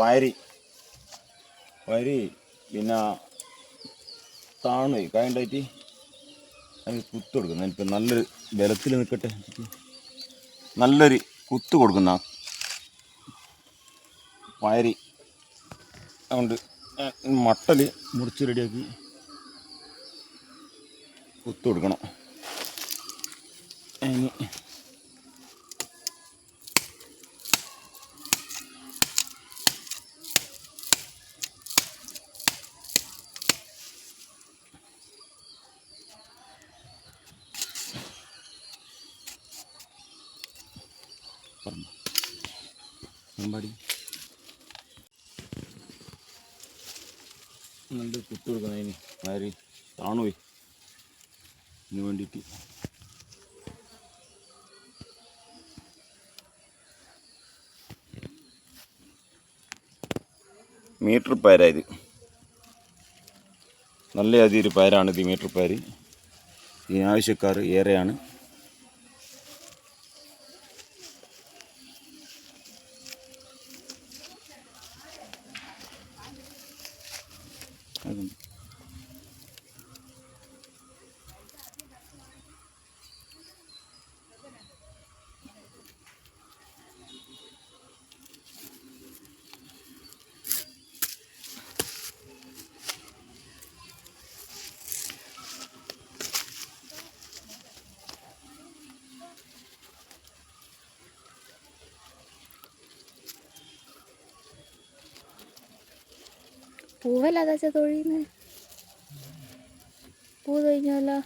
പയരി പരി പിന്നെ താണു കായണ്ടായിട്ട് അത് കുത്ത് കൊടുക്കുന്ന ഇപ്പം നല്ലൊരു ബലത്തിൽ നിൽക്കട്ടെ. നല്ലൊരു കുത്ത് കൊടുക്കുന്ന പയരി അതുകൊണ്ട് മട്ടൽ മുറിച്ച് റെഡിയാക്കി കുത്ത് കൊടുക്കണം അതിന് പറഞ്ഞു അമ്പാടി. നല്ല കുത്തു കൊടുക്കുന്നതിന് ആര് താണുപോയി. ഇതിന് വേണ്ടിയിട്ട്. മീറ്റർ പയരായത് നല്ല അതിയൊരു പയരാണ് ഇത് മീറ്റർ പയർ. ഈ ആവശ്യക്കാർ ഏറെയാണ്. 嗯。പൂവല്ലാതെ വെച്ചാൽ തൊഴിയുന്നത് പൂ തൊഴിഞ്ഞല്ലോ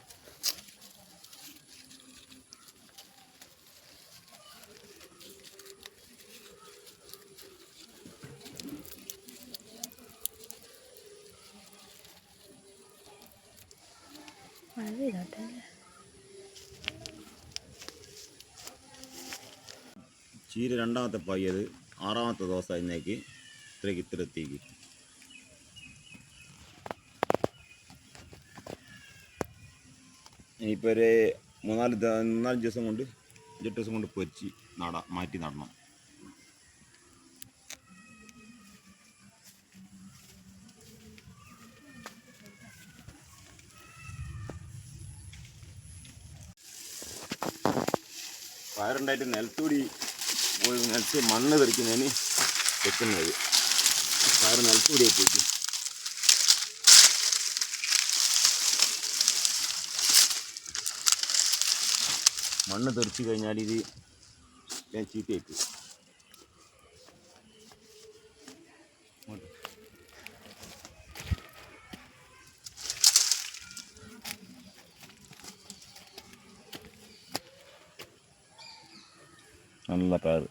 ചീര രണ്ടാമത്തെ പായത് ആറാമത്തെ ദിവസം ഇന്നേക്ക് ഇത്രയ്ക്ക് ഇത്ര എത്തിക്ക് ഇനിയിപ്പോൾ ഒരു മൂന്നാൽ നാല് ദിവസം കൊണ്ട് അഞ്ചെട്ട് ദിവസം കൊണ്ട് പൊരിച്ച് നട മാറ്റി നടണം. പയറുണ്ടായിട്ട് നിലത്തൂടി പോയി നിലത്ത് മണ്ണ് തെറിക്കുന്നതിന് വെക്കുന്നത്. പയർ നിലത്തൂടി എത്തിക്കും മണ്ണ് തെറിച്ച് കഴിഞ്ഞാൽ ഇത് ഞാൻ ചീത്തയേക്കും നല്ല പയർ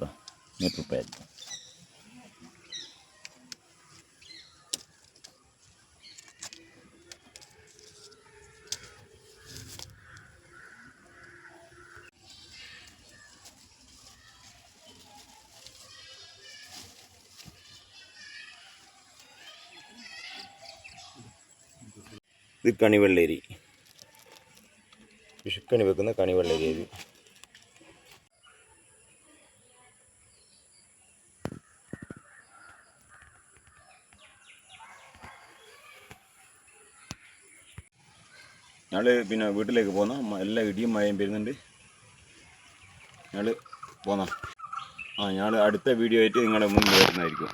മീറ്റർ പയർ ഇത് കണിവെള്ളരി. വിഷുക്കണി വെക്കുന്ന കണിവെള്ളരി ഇത് ഞങ്ങൾ പിന്നെ വീട്ടിലേക്ക് പോന്ന. എല്ലാ ഇടിയും മഴയും വരുന്നുണ്ട് ഞങ്ങൾ പോന്ന. ആ ഞങ്ങൾ അടുത്ത വീഡിയോ ആയിട്ട് നിങ്ങളുടെ മുന്നിൽ വരുന്നതായിരിക്കും.